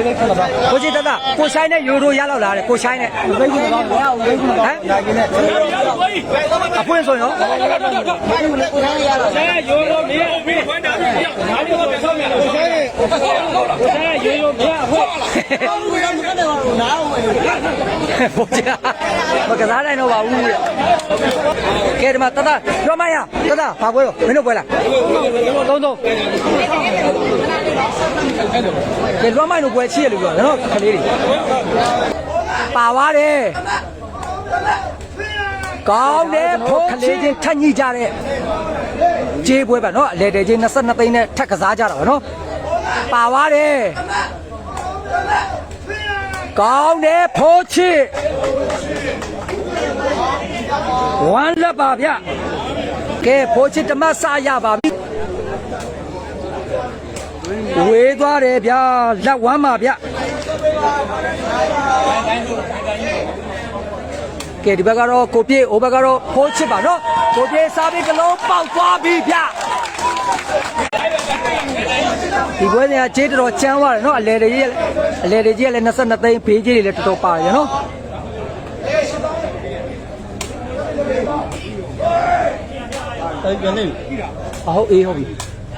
လေးလေးခဏပါကိုကြီးတတကိုဆိုင်နဲ့ယူရိုရလောက်လာတယ်ကိုဆိုင်နဲ့သိကြီးတော့မရဘူးသိကြီးတော့ဟမ်ဒါကြီးနဲ့အဖွင့်ဆိုရောကိုဆိုင်ရလောက်ဆိုင်ယူရိုမရဘူးဝမ်းတာပြီးဒါလေးတော့ပြောမယ်ကိုဆိုင်ကိုဆိုင်ယူရိုမရဘူးဟုတ်ဘူးမကနေပါဘူးနားဝင်ဘောကြမကစားနိုင်တော့ပါဘူးကဲဒီမှာတတပြောမရတတဘာပွဲရောမင်းတို့ပွဲလားသုံးသုံး ဒီလွှမ်းမိုင်းတို့ကွဲချစ်ရလို့ပြောနော်ခလေးတွေပါသွားတယ်ကောင်းတယ်ဖို့ခလေးချင်းထက်ညိကြတဲ့ကြေးပွဲပဲနော်အလေတဲချင်း22သိန်းနဲ့ထက်ကစားကြတာပါနော်ပါသွားတယ်ကောင်းတယ်ဖို့ချစ်ဝမ်းလက်ပါဗျကဲဖို့ချစ်တမဆရပါပြီ ဝေးသွားတယ်ဗျာလက်ဝမ်းပါဗျကဲဒီဘက်ကတော့ကိုပြေအိုဘက်ကတော့ဖိုးချစ်ပါနော်ကိုပြေစားပြီးကလုံးပေါက်သွားပြီဗျဒီပွဲစဉ်ကခြေတော်တော်ချမ်းသွားတယ်နော်အလဲတွေကြီးအလဲတွေကြီးကလည်း22သိန်းဖေးကြီးတွေလည်းတော်တော်ပါတယ်နော်တိုက်ပြန်နေဟုတ်အေးဟုတ်ပြီ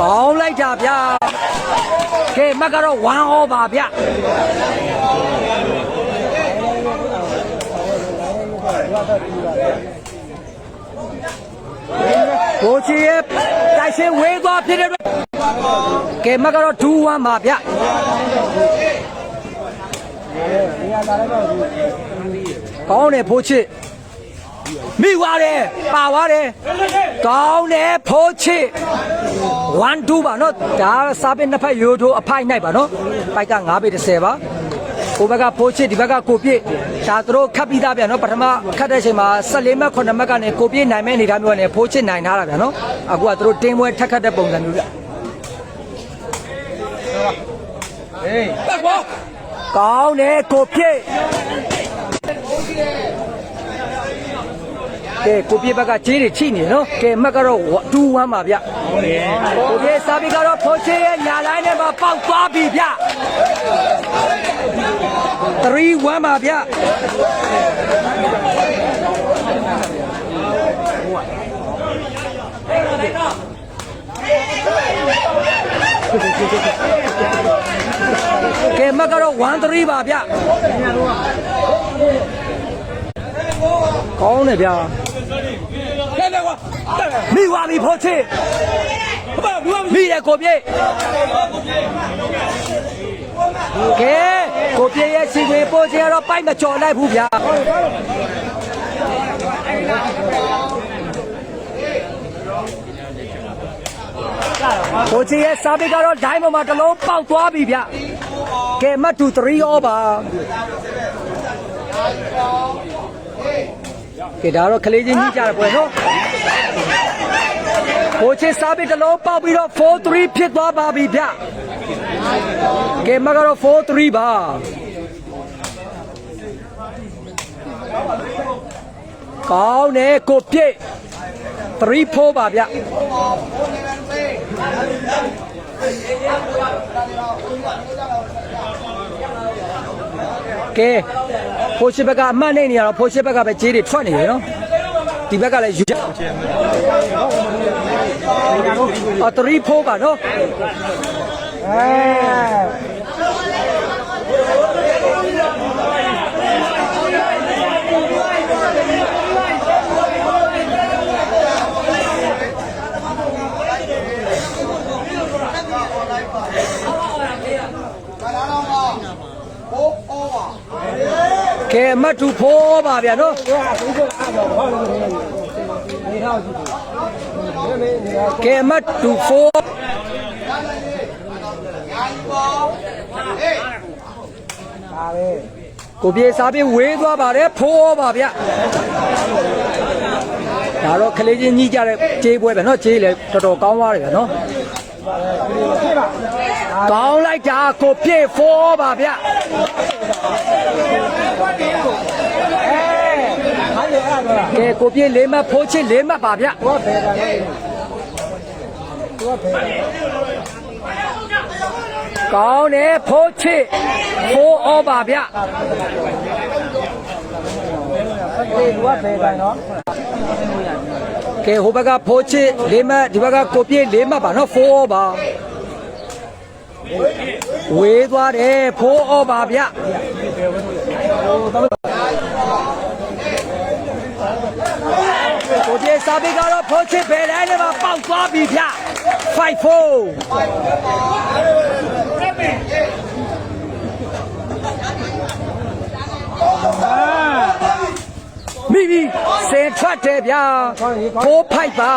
ကောင်းလိုက်တာဗျာကဲမက်ကတော့ဝမ်းဟောပါဗျာကိုချီရဲ့တိုက်ရှင်ဝေးသွားဖြစ်တဲ့အတွက်ကဲမက်ကတော့ဒူးဝမ်းပါဗျာကောင်းတယ်ဖိုးချစ် မိသွားတယ်ပါသွားတယ်ကောင်းတယ်ဖိုးချစ်1 2ပါနော်ဒါစာပင်တစ်ဖက်ရိုးထိုးအဖိုက်နိုင်ပါနော်ပိုက်က9ပေ30ပါကိုဘက်ကဖိုးချစ်ဒီဘက်ကကိုပြည့်ဒါသူတို့ခတ်ပြီးသားပြန်နော်ပထမခတ်တဲ့အချိန်မှာ14မှတ်9မှတ်ကနေကိုပြည့်နိုင်မဲ့အနေထားမျိုးနဲ့ဖိုးချစ်နိုင်ထားတာပြန်နော်အခုကသူတို့တင်းပွဲထက်ခတ်တဲ့ပုံစံမျိုးပြဟေးကောင်းတယ်ကိုပြည့် ကဲကိုပြည့်ဘက်ကခြေတွေချိနေနော်ကဲမှတ်ကတော့2-1ပါဗျကိုပြည့်စာပြီးကတော့ဖိုးချေရဲ့ညာလိုင်းထဲမှာပေါက်သွားပြီဗျ3-1ပါဗျကဲမကတော့13ပါဗျကောင်းတယ်ဗျာ မိဝါပြီဖို့ချစ်မိတယ်ကိုပြေကဲကိုပြေရဲ့စီဝင်ပို့ခြင်းကတော့ပိုက်မကျော်လိုက်ဘူးဗျာကိုချီရဲ့စာပေကတော့ဒိုင်းပေါ်မှာတလုံးပေါက်သွားပြီဗျကဲမတ်တူ3ရောပါ ကဲဒါတော့ခလေးချင်းကြီးကြတယ်ပွဲနော်ဟိုချစ်စားပြီးတလုံးပေါက်ပြီးတော့4-3ဖြစ်သွားပါပြီဗျကဲမကတော့4-3ပါကောင်းတယ်ကိုပြည့်3-4ပါဗျကဲ ဖိုးရှစ်ဘက်ကအမှတ်နေနေရတော့ဖိုးရှစ်ဘက်ကပဲခြေတွေထွက်နေတယ်နော်ဒီဘက်ကလည်းယူရအော်3 4ပါနော်အဲ ကဲမတ်တူဖိုးပါဗျာနော်ကဲမတ်တူဖိုးကိုပြေစားပြေဝေးသွားပါတယ်ဖိုးပါဗျာဒါတော့ခလေးချင်းကြီးကြတဲ့ခြေပွဲပဲเนาะခြေလေတော်တော်ကောင်းသွားတယ်ဗျာเนาะကောင်းလိုက်တာကိုပြေဖိုးပါဗျာ ကဲကိုပြေးလေးမဖိုးချစ်လေးမပါဗျဟောဘယ်ကလဲဟောဘယ်ကောင်းတယ်ဖိုးချစ်ဖိုးဩပါဗျဒီကဘယ်ကနော်ကဲဟိုဘက်ကဖိုးချစ်လေးမဒီဘက်ကကိုပြေးလေးမပါနော်ဖိုးဩပါ ဝေးသွားတယ်ဖိုးဩပါဗျကိုပြေစာပေကတော့ဖိုးချစ်ဘယ်တိုင်းနဲ့မှပေါက်သွားပြီဗျ5 4မိမိစင်ထွက်တယ်ဗျာဖိုးဖိုက်ပါ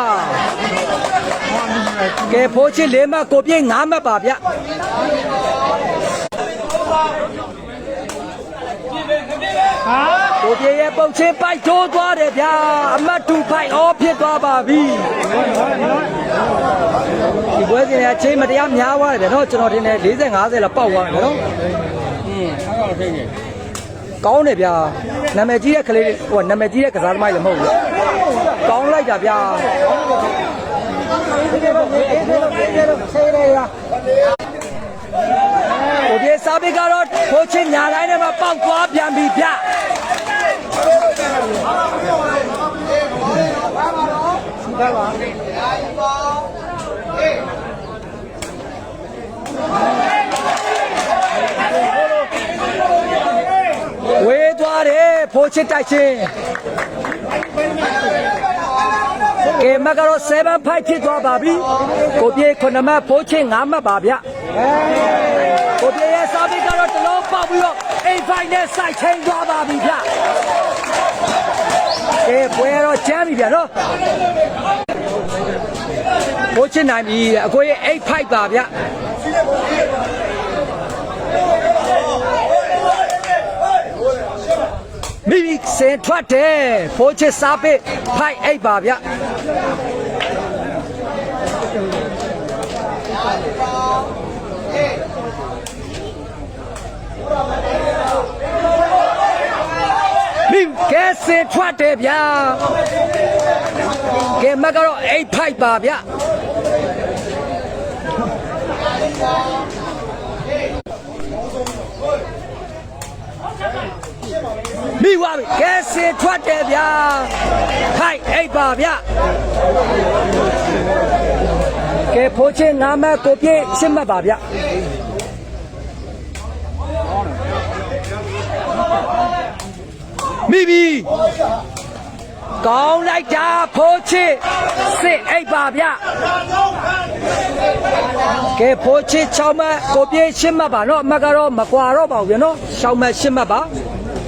ကဲဖိုးချစ်လေးမှတ်ကိုပြေးငါးမှတ်ပါဗျ ကိုပြေရဲ့ပုံချင်းပိုက်ထိုးသွားတယ်ဗျာအမတ်တူဖိုက်ဩဖြစ်သွားပါပြီဒီပွဲစဉ်ကချိန်မတရားများသွားတယ်ဗျာနော်ကျွန်တော်တင်တယ်40 50လောက်ပေါက်သွားတယ်ဗျာနော်ကောင်းတယ်ဗျာနာမည်ကြီးတဲ့ကလေးတွေဟိုနာမည်ကြီးတဲ့ကစားသမားတွေလည်းမဟုတ်ဘူးကောင်းလိုက်တာဗျာ ကိုပြေစာပေကတော့ဖိုးချင်းညာတိုင်းထဲမှာပေါက်သွားပြန်ပြီဗျဒါပါဝေးသွားတယ်ဖိုးချင်းတိုက်ချင်းကဲမကတော့7 5ဖြစ်သွားပါပြီကိုပြေ9မှတ်ဖိုးချင်း9မှတ်ပါဗျ ကိုပြေရဲ့စာပေကတော့တလုံးပေါက်ပြီးတော့8 5နဲ့စိုက်ချင်းသွားပါပြီဗျကဲပွဲတော့ချမ်းပြီဗျနော်ဖိုးချင်းနိုင်ပြီအကိုရဲ့8 5ပါဗျမိမိစင်ထွက်တယ်ဖိုးချစ်စားပစ်ဖိုက်အိပ်ပါဗျ မိကဲစင်ထွက်တယ်ဗျာကဲမကတော့အိပ်ဖိုက်ပါဗျမိသွားပြီကဲစင်ထွက်တယ်ဗျာခိုက်အိပ်ပါဗျကဲဖိုးချင်းငါမကိုပြေးရှင်းမှတ်ပါဗျ မိပြီကောင်းလိုက်တာဖိုးချင်းစစ်အိပ်ပါဗျကဲဖိုးချင်း6မှတ်ကိုပြေးရှင်းမှတ်ပါနော်အမတ်ကတော့မကွာတော့ပါဘူးဗျနော်6မှတ်ရှင်းမှတ်ပါ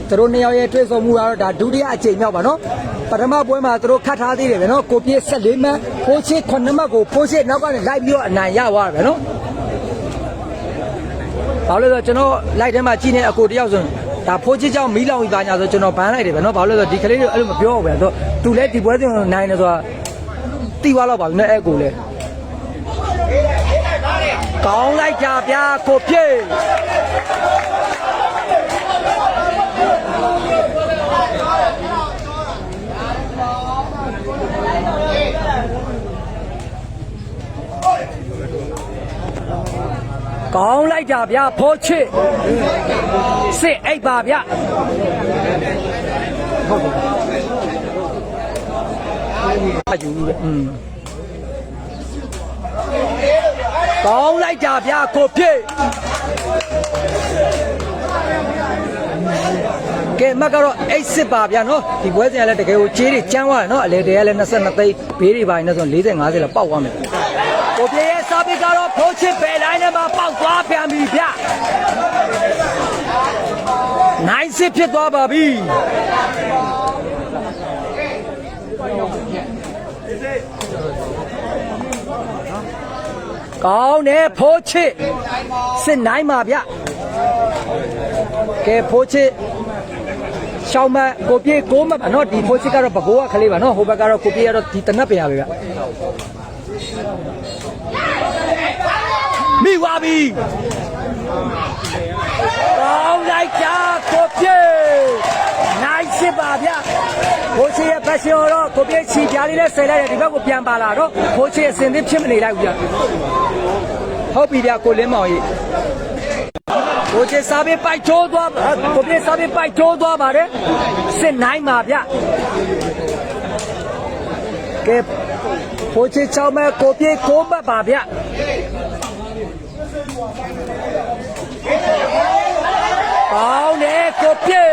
သူတို့နှစ်ယောက်ရဲ့တွေ့ဆုံမှုကတော့ဒါဒုတိယအကြိမ်မြောက်ပါနော်ပထမပွဲမှာသူတို့ခတ်ထားသေးတယ်ဗျနော်ကိုပြေး14မှတ်ဖိုးချစ်9မှတ်ကိုဖိုးချစ်နောက်ကနေလိုက်ပြီးတော့အနိုင်ရသွားတယ်ဗျနော်ဘာလို့လဲဆိုတော့ကျွန်တော်လိုက်ထဲမှာကြီးနေအကိုတယောက်ဆို ဒါဖိုးချစ်ကြောင့်မီးလောင်ပြီးပါညာဆိုကျွန်တော်ဘန်းလိုက်တယ်ဗျနော်ဘာလို့လဲဆိုတော့ဒီကလေးတွေအဲ့လိုမပြောဘူးဗျဆိုတော့သူလည်းဒီပွဲစဉ်ကိုနိုင်တယ်ဆိုတာတိသွားတော့ပါပြီနော်အဲ့ကိုလည်းကောင်းလိုက်ကြဗျာကိုပြေး ကောင်းလိုက်တာဗျာဖိုးချစ်စစ်အိပ်ပါဗျအယူတယ်อืมကောင်းလိုက်တာဗျာကိုဖြစ်ကဲမကတော့အိတ်စစ်ပါဗျာနော်ဒီပွဲစဉ်ကလည်းတကယ်ကိုကြေးတွေကျန်းသွားတယ်နော်အလေတည်းကလည်း22သိန်းဘေးတွေပါနေဆို40 50လောက်ပေါက်သွားမယ် ကိုပြေရဲ့စာပေကတော့ဖိုးချစ်ပဲတိုင်းထဲမှာပေါက်သွားပြန်ပြီဗျနိုင်စစ်ဖြစ်သွားပါပြီကောင်းတယ်ဖိုးချစ်စစ်နိုင်ပါဗျကဲဖိုးချစ်ရှောင်းမကိုပြေကိုမပါနော်ဒီဖိုးချစ်ကတော့ဘကိုးကခလေးပါနော်ဟိုဘက်ကတော့ကိုပြေကတော့ဒီတနက်ပြရပဲဗျမိဝါ ပြီကောင်းလိုက်တာကိုပြေနိုင်စစ်ပါဗျဖိုးချစ်ရဲ့ passion တော့ကိုပြေချီပြားလေးနဲ့ဆယ်လိုက်တယ်ဒီဘက်ကိုပြန်ပါလာတော့ဖိုးချစ်အစင်သစ်ဖြစ်မနေလိုက်ဘူးဗျဟုတ်ပြီဗျကိုလင်းမောင်ကြီးကိုကျေစားပြီးပိုက်ချိုးသွားပါကိုပြေစားပြီးပိုက်ချိုးသွားပါတယ်စစ်နိုင်ပါဗျကဲကိုကျေချောင်းမဲ့ကိုပြေကိုမတ်ပါဗျ ကောင်းတယ်ကိုပြေ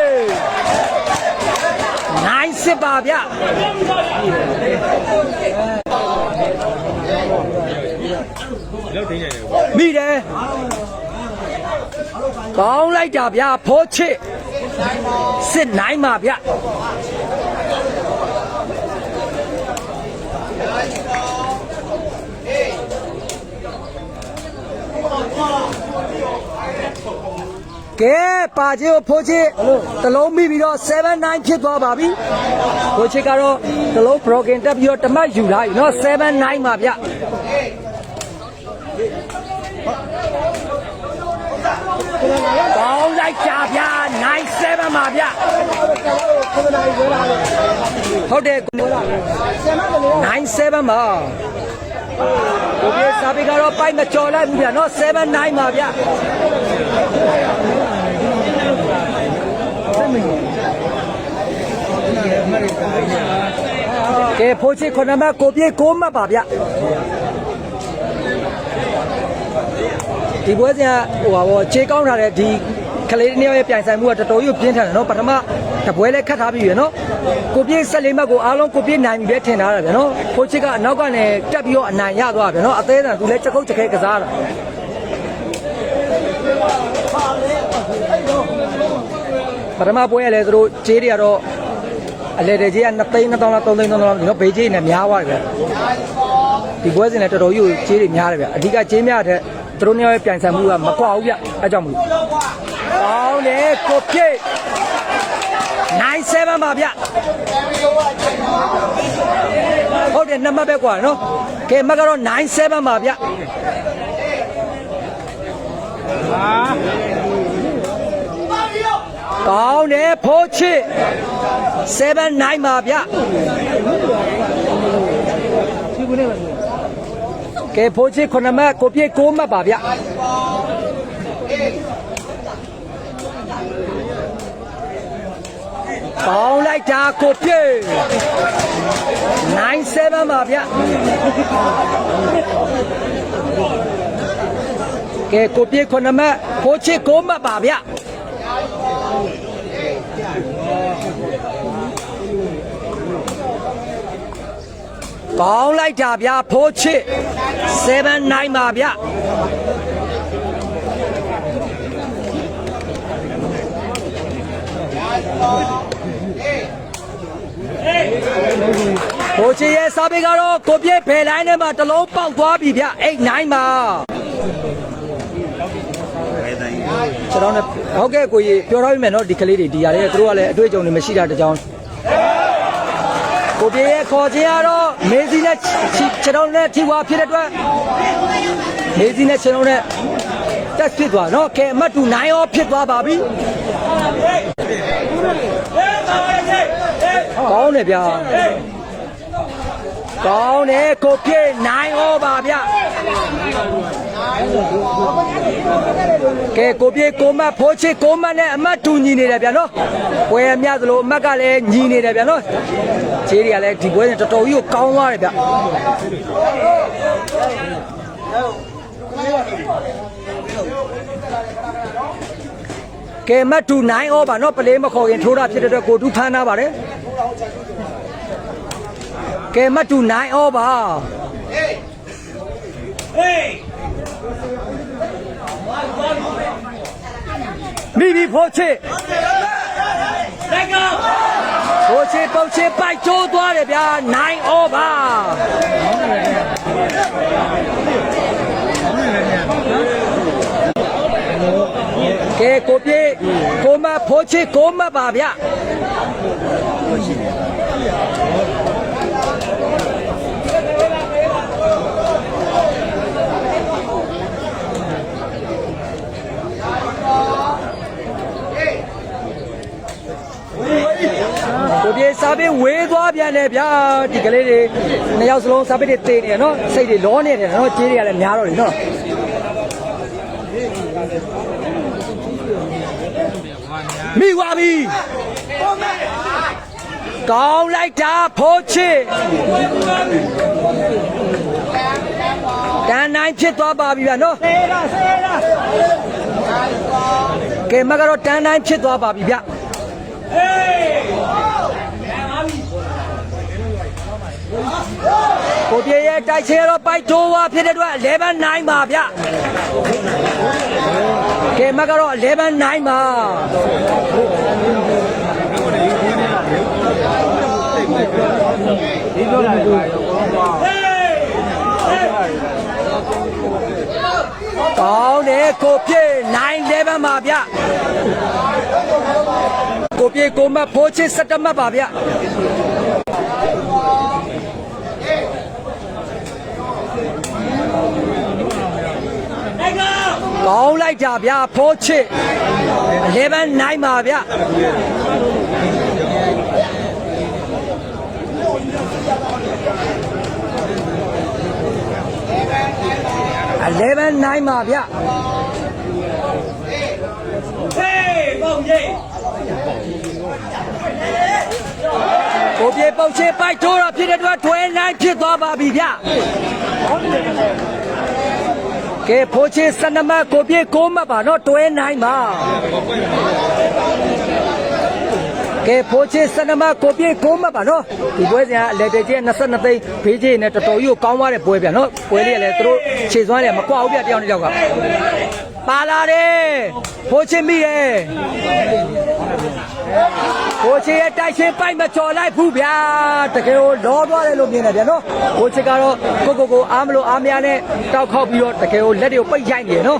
နိုင်စစ်ပါဗျလောက်တင်းနေတယ်မိတယ်ကောင်းလိုက်တာဗျဖိုးချစ်စစ်နိုင်ပါဗျ ကဲပါချေကိုဖိုးချစ်တလုံးမိပြီးတော့79ဖြစ်သွားပါပြီဖိုးချစ်ကတော့တလုံး broken တက်ပြီးတော့တမတ်ယူလာပြီเนาะ79ပါဗျ ကောင်းလိုက်ကြဗျာ97ပါဗျဟုတ်တယ်97ပါ ကိုပြေစာပေကတော့ပိုက်မကြော်လိုက်ဘူးဗျာနော်79ပါဗျာကဲဖိုးချစ်ခုနမကိုပြေကိုမှတ်ပါဗျာဒီပွဲစဉ်ကဟိုပါဘောခြေကောင်းထားတဲ့ဒီကလေးတစ်ယောက်ရဲ့ပြိုင်ဆိုင်မှုကတော်တော်ကြီးပြင်းထန်တယ်နော်ပထမတပွဲလဲခတ်ထားပြီရနော် ကိုပြေးဆက်လေးမှတ်ကိုအားလုံးကိုပြေးနိုင်ပြီပဲထင်ထားတာဗျနော်ဖိုးချစ်ကအနောက်ကနေတက်ပြီးတော့အနိုင်ရသွားဗျနော်အသေးအံသူလဲချက်ကုတ်ချက်ခဲကစားတာပထမပွဲရလဲသူတို့ခြေတွေကတော့အလဲတဲ့ခြေက2သိန်း2000လား3သိန်း3000လားဒီတော့ဘေးခြေနဲ့များသွားတယ်ဗျဒီပွဲစဉ်လည်းတော်တော်ကြီးကိုခြေတွေများတယ်ဗျအဓိကခြေများတဲ့သူတို့နှစ်ယောက်ရဲ့ပြိုင်ဆိုင်မှုကမကွာဘူးဗျအဲကြောင့်မလို့ကောင်းတယ်ကိုပြေ 97ပါဗျဟုတ်တယ်နှစ်မှတ်ပဲကွာနော်ကဲမကတော့97ပါဗျကောင်းတယ်ဖိုးချစ်79ပါဗျကဲဖိုးချစ်9မှတ်ကိုပြေ9မှတ်ပါဗျ ကောင်းလိုက်တာကိုပြေ97ပါဗျကဲကိုပြေ9မှတ်ဖိုးချစ်9မှတ်ပါဗျကောင်းလိုက်တာဗျာဖိုးချစ်79ပါဗျ ဖိုးချစ်ရဲ့စာပေကတော့ကိုပြည့်ဖယ်လိုင်းထဲမှာတစ်လုံးပေါက်သွားပြီဗျအိတ်9ပါကျွန်တော်လည်းဟုတ်ကဲ့ကိုကြီးပြောထားပြီမယ်နော်ဒီကလေးတွေဒီຢာလေးသူတို့ကလည်းအတွေ့အကြုံတွေမရှိတာတကြောင်ကိုပြေရဲ့ခေါ်ခြင်းကတော့မေစီနဲ့ခြေတော်နဲ့ထိဝါဖြစ်တဲ့အတွက်မေစီနဲ့ခြေတော်နဲ့တက်ဖြစ်သွားနော်ကဲအမတ်တူ9ရောဖြစ်သွားပါပြီ ကောင်းတယ်ဗျာကောင်းတယ်ကိုပြည့်နိုင်ဩပါဗျကဲကိုပြေကိုမတ်ဖိုးချစ်ကိုမတ်နဲ့အမတ်တူညီနေတယ်ဗျာနော်ပွဲအမြသလိုအမတ်ကလည်းညီနေတယ်ဗျာနော်ခြေတွေကလည်းဒီပွဲနဲ့တော်တော်ကြီးကိုကောင်းသွားတယ်ဗျာကဲမတ်တူနိုင်ဩပါနော်ပလေးမခေါ်ရင်ထိုးတာဖြစ်တဲ့အတွက်ကိုတူဖမ်းထားပါတယ် ကဲမတ်တူ9 over မိမိဖို့ချစ်ဟိုချေပုတ်ချေပိုက်ကျိုးသွားတယ်ဗျာ9 over ကကဲကိုပြေကိုမတ်ဖိုးချစ်ကိုမတ်ပါဗျ ကိုပြေစာပင်ဝေးသွားပြန်တယ်ဗျာဒီကလေးတွေနှစ်ယောက်စလုံးစာပင်တွေတေးနေတယ်နော်စိတ်တွေလောနေတယ်နော်ကြေးတွေကလည်းများတော့တယ်နော်မိသွားပြီ ကောင်းလိုက်တာဖိုးချစ်တန်နိုင်ဖြစ်သွားပါပြီဗျာနော်ဆေးလားဆေးလားကဲမကတော့တန်နိုင်ဖြစ်သွားပါပြီဗျကိုပြေရဲ့တိုက်ချေတော့ပိုက်တိုးဝါဖြစ်တဲ့အတွက်11 9ပါဗျကဲမကတော့11 9ပါ ကောင်းတယ်ကိုပြေ9 11ပါဗျကိုပြေကိုမတ်ဖိုးချစ်17မှတ်ပါဗျကောင်းလိုက်တာဗျဖိုးချစ်11 9ပါဗျ 11 9ပါဗျကိုပြေပုတ်ချေပိုက်ထိုးတော့ဖြစ်တဲ့အတွက်ထွဲနိုင်ဖြစ်သွားပါပြီဗျကဲဖိုးချေစနမတ်ကိုပြေကိုမတ်ပါတော့တွဲနိုင်ပါ ကဲဖိုးချေစနမတ်ကိုပြေကိုမတ်ပါနော်ဒီပွဲစဉ်ကအလေတေကျဲ22သိန်းဖေးချေနဲ့တော်တော်ကြီးကိုကောင်းသွားတဲ့ပွဲဗျနော်ပွဲလေးကလည်းသူတို့ခြေစွမ်းတယ်မကွာဘူးဗျတယောက်နဲ့တယောက်ကပါလာတယ်ဖိုးချေမိရဲ့ကိုချေရဲ့တိုက်ချင်းပိုက်မချော်လိုက်ဘူးဗျာတကယ်ကိုလောသွားတယ်လို့မြင်တယ်ဗျာနော်ကိုချေကတော့ကိုကိုကိုအားမလို့အားမရနဲ့တောက်ခောက်ပြီးတော့တကယ်ကိုလက်တွေကိုပိတ်ရိုက်နေတယ်နော်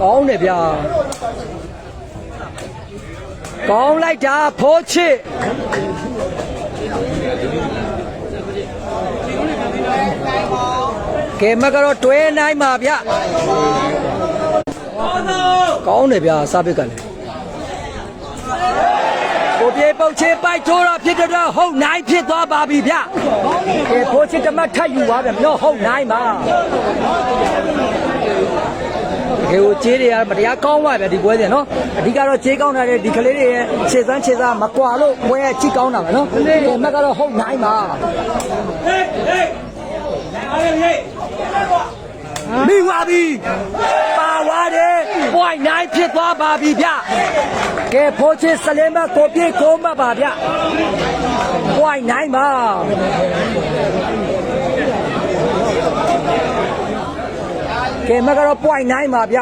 ကောင်းတယ်ဗျာကောင်းလိုက်တာဖိုးချစ်ကဲမကတော့တွဲနိုင်ပါဗျကောင်းတယ်ဗျာစားပစ်ကလည်းကို ပြေပုတ်ချေပိုက်ထိုးတော့ဖြစ်တော့ဟုတ်နိုင်ဖြစ်သွားပါပြီဗျကဲဖိုးချစ်တမတ်ထပ်ယူပါဗျနော်ဟုတ်နိုင်ပါတကယ်ကိုခြေတွေကမတရားကောင်းပါဗျဒီပွဲစဉ်နော်အဓိကတော့ခြေကောင်းတာတဲ့ဒီကလေးတွေရဲ့ခြေစမ်းခြေစားမကွာလို့ပွဲကချိကောင်းတာပဲနော်ကဲမကတော့ဟုတ်နိုင်ပါ မိသွားပြီပါသွားတယ်ပွိုင်နိုင်ဖြစ်သွားပါပြီဗျကဲဖိုးချစ်စလဲမကိုပြေကိုမပါဗျပွိုင်နိုင်ပါကဲမကတော့ပွိုင်နိုင်ပါဗျ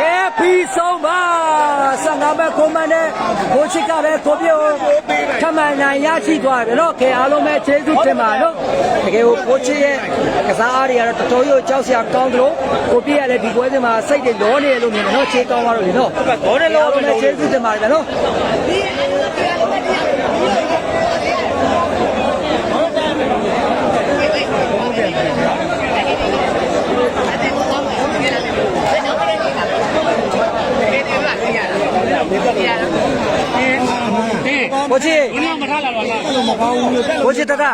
ကဲပြီးဆုံးပါဆန္ဒမဲ့ကိုမနဲ့ကိုချစ်ကပဲကိုပြေကိုထမှန်နိုင်ရရှိသွားတယ်နော်ကဲအားလုံးပဲကျေးဇူးတင်ပါနော်တကယ်ကိုကိုချစ်ရဲ့ကစားအားတွေကတော့တော်တော်ကြီးကြောက်စရာကောင်းသလိုကိုပြေကလည်းဒီပွဲစဉ်မှာစိတ်တွေလောနေတယ်လို့မြင်တယ်နော်ခြေကောင်းသွားတော့လေနော်လောနေလို့ပဲကျေးဇူးတင်ပါတယ်နော် ကိုချစ်ဘယ်မှာမထားလာတော့လားကိုချစ်တတ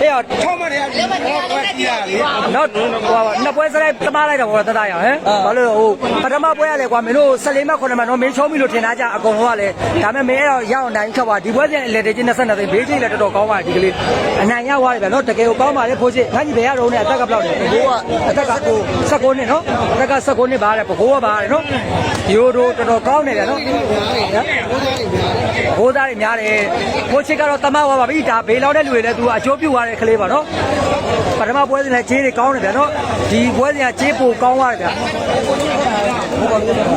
အေးတော့ထောက်မတယ်ကတော့ကွက်ကြည့်ရလေနောက်ဟိုနှစ်ပွဲစလိုက်တမလိုက်တော့ဘောတတရဟမ်ဘာလို့ဟိုပထမပွဲရလေကွာမင်းတို့14မှ9မှတော့မင်းချုံးပြီလို့ထင်သားကြအကုန်လုံးကလည်းဒါပေမဲ့မင်းတော့ရအောင်တိုင်းခက်ပါဒီပွဲပြန်လေတေချင်း22သိန်းဘေးချင်းလည်းတော်တော်ကောင်းပါဒီကလေးအနိုင်ရသွားတယ်ဗျာနော်တကယ်ကိုကောင်းပါလေဖိုးချစ်ငါကြီးဘယ်ရတော့နဲ့အသက်ကဘယ်လောက်လဲဘိုးကအသက်ကကို16နှစ်နော်အသက်က16နှစ်ပါတယ်ဘိုးကပါတယ်နော်ရိုးတို့တော်တော်ကောင်းနေတယ်နော်ဘိုးသားတွေများတယ်ကိုချစ်ကတော့တမဝါပါပြီဒါဘေးလောက်တဲ့လူတွေလည်းသူကအကျိုးပြုသွားတဲ့ကလေးပါနော်ပထမပွဲစဉ်လည်းကြေးတွေကောင်းနေတယ်နော်ဒီပွဲစဉ်ကကြေးပိုကောင်းသွားတယ်ဗျ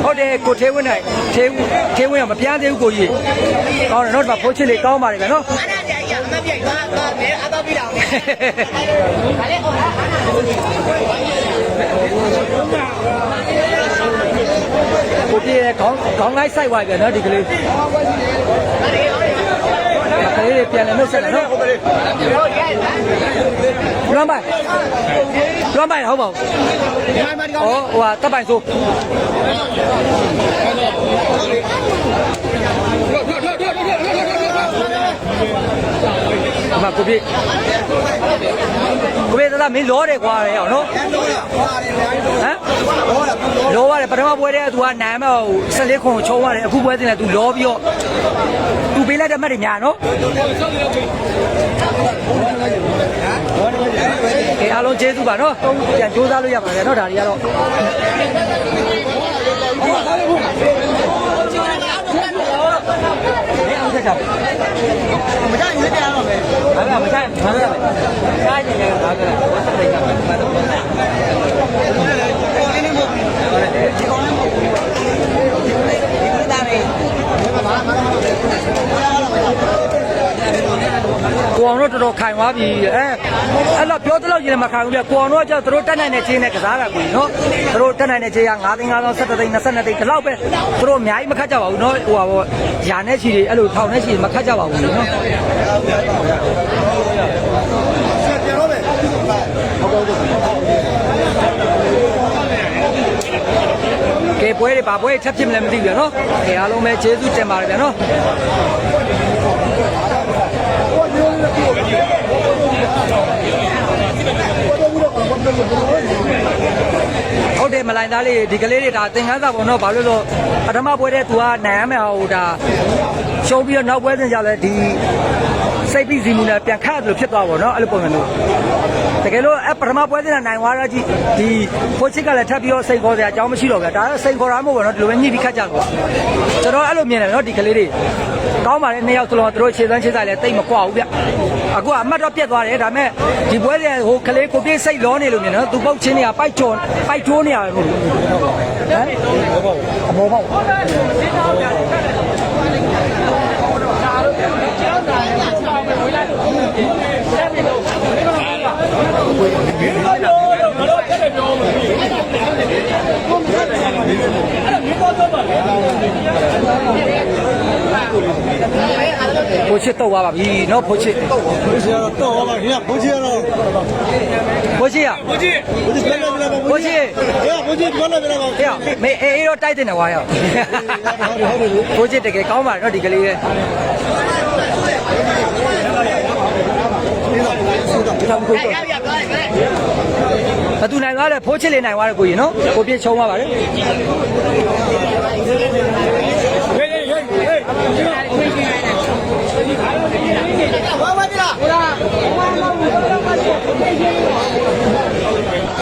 ဟုတ်တယ်ကိုသေးဝင်းနိုင်သေးသေးဝင်းကမပြားသေးဘူးကိုကြီးကောင်းတယ်နော်ဒီမှာဖိုးချစ်လေးကောင်းပါတယ်ဗျနော်အဲ့ဒါကြကြီးအမပြိုက်သွားတော့ဘယ်အတော့ပြတောင်လဲဒါလည်းဟောတာ ကိုပြေခေါင်းခေါင်းလိုက်ဆိုင်သွားပြန်နော်ဒီကလေးကလေးတွေပြန်လည်းနှုတ်ဆက်တယ်နော်လွမ်းပိုင်လွမ်းပိုင်ဟုတ်ပါဘူးဩဟိုဟာတပ်ပိုင်ဆိုအ မကိုပြေကိုပြေသာမင်းလောတယ်ကွာလေအောင်နော်ဟမ်လောရတယ်ပထမပွဲတည်းကသူကနာမဟို14ခွန်ချုံရတယ်အခုပွဲတင်လဲသူလောပြီးတော့သူပေးလိုက်တဲ့မှတ်တွေညာနော်ကဲအားလုံးကျေးဇူးပါနော်ပြန်ကြိုးစားလို့ရပါတယ်နော်ဒါတွေကတော့မအောင်ချ က်ချမကြိုက်ရွေးပြရတော့မယ်ဟာကမကြိုက်ဘာလို့လဲစားနေတယ်ဘာကလဲဝတ်စိတ်ကမှတော့ကို အောင်တော့တော်တော်ခိုင်သွားပြီအဲအဲ့တော့ပြောသလောက်ရင်မခိုင်ဘူးပြကိုအောင်တော့ကျတော့သူတို့တက်နိုင်တဲ့ချင်းနဲ့ကစားတာကိုနော်သူတို့တက်နိုင်တဲ့ချင်းက9သိန်း9သိန်း17သိန်း22သိန်းဒီလောက်ပဲသူတို့အများကြီးမခတ်ကြပါဘူးနော်ဟိုပါဘောယာနဲ့ချီတွေအဲ့လိုထောင်နဲ့ချီမခတ်ကြပါဘူးနော်ကဲပွဲတွေပါပွဲထပ်ဖြစ်မလဲမသိဘူးဗျာနော်ကဲအားလုံးပဲကျေးဇူးတင်ပါတယ်ဗျာနော် ဟုတ်တယ်မလိုင်းသားလေးဒီကလေးတွေဒါသင်ခန်းစာပေါ့နော်ဘာလို့လဲဆိုပထမပွဲတဲ့သူကနိုင်ရမယ်ဟိုဒါရှုံးပြီးတော့နောက်ပွဲစဉ်ကြလဲဒီစိတ်ပြီးစီမူနဲ့ပြန်ခတ်တယ်လို့ဖြစ်သွားပါတော့အဲ့လိုပုံစံမျိုး တကယ်လို့အပထမပွဲစဉ်ကနိုင်သွားတော့ကြည့်ဒီဖိုချစ်ကလည်းထပ်ပြီးတော့စိတ်ခေါ်စရာအကြောင်းမရှိတော့ဗျာဒါကစိတ်ခေါ်တာမဟုတ်ဘူးနော်ဒီလိုပဲညှိပြီးခတ်ကြတော့ကျွန်တော်အဲ့လိုမြင်တယ်နော်ဒီကလေးတွေကောင်းပါလေနှစ်ယောက်စလုံးကသူတို့ခြေစမ်းခြေစားလည်းတိတ်မကွာဘူးဗျအခုကအမှတ်တော့ပြတ်သွားတယ်ဒါပေမဲ့ဒီပွဲစဉ်ဟိုကလေးကိုပြေးစိတ်လောနေလို့မြင်တယ်နော်သူပုတ်ချင်းတွေကပိုက်ချွန်ပိုက်ထိုးနေရတယ်ဟုတ်ဟမ်အမောပေါ့ ဖိုးချစ်တော့သွားပါပြီနော်ဖိုးချစ်ဘုရားတော့တော့ပါခင်ဗျာဘုရားတော့ဖိုးချစ်ရ不进。ဘုရားလည်းလည်းဖိုးချစ်ဟဲ့ဘုရားပြောလည်းလည်းပါဟဲ့မေအေးအေးတော့တိုက်တင်တယ်ဝါရောက်ဖိုးချစ်တကယ်ကောင်းပါနော်ဒီကလေး ရဲ့ဘသူနိုင်သွားလဲဖိုးချစ်လေးနိုင်သွားတယ်ကိုကြီးနော်ကိုပြည့်ချုံသွားပါတယ်ဟ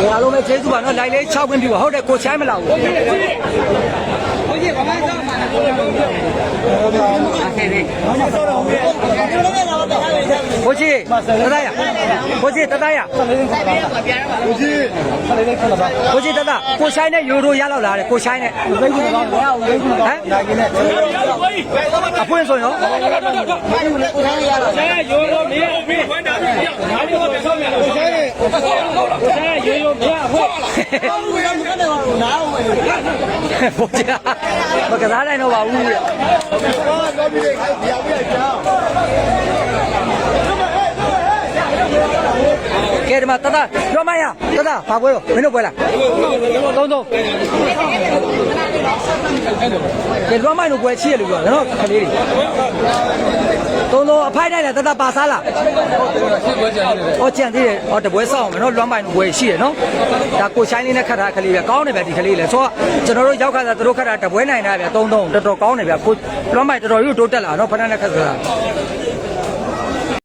ိုအားလုံးပဲကျေးဇူးပါနော်လိုက်လေး6ခွင့်ပြပါဟုတ်တယ်ကိုချိုင်းမလာဘူးကိုကြီး ကိုကြီးတတရကိုကြီးတတရကိုကြီးကိုကြီးတတကိုဆိုင်နဲ့ယူရိုရလောက်လာတယ်ကိုဆိုင်နဲ့ဟမ်အဖွင့်ဆိုရောကိုဆိုင်ရလောက်လာတယ်ယူရိုမင်းဝင်တာပြရဒါမျိုးပဲဆောက်ရ ရေလိုပြဟုတ်လားဘူးရေကနေပါတော့နားအောင်ပဲဘောကြာမကစားနိုင်တော့ပါဘူးဟုတ်ကဲ့တော့ဒီလေးခိုက်ပြပြကြောင်း ကဲဒီမှာတသားရောမရတသားဘာပွဲတော့မင်းတို့ပွဲလားသုံးသုံးကဲလွမ်းမိုင်းတို့ပွဲချီရလို့ပြောတယ်နော်ခလေးတွေသုံးသုံးအဖိုက်နိုင်တယ်တသားပါစားလားဟောကြံသေးတယ်ဟောတပွဲစောင့်မယ်နော်လွမ်းမိုင်းတို့ပွဲရှိရနော်ဒါကိုချိုင်းလေးနဲ့ခတ်ထားခလေးပဲကောင်းတယ်ဗျဒီခလေးလေဆိုတော့ကျွန်တော်တို့ရောက်ခါတာတို့ခတ်တာတပွဲနိုင်တာဗျသုံးသုံးတော်တော်ကောင်းတယ်ဗျကိုလွမ်းမိုင်းတော်တော်ကြီးတိုးတက်လာနော်ဖဏနဲ့ခတ်ဆိုတာ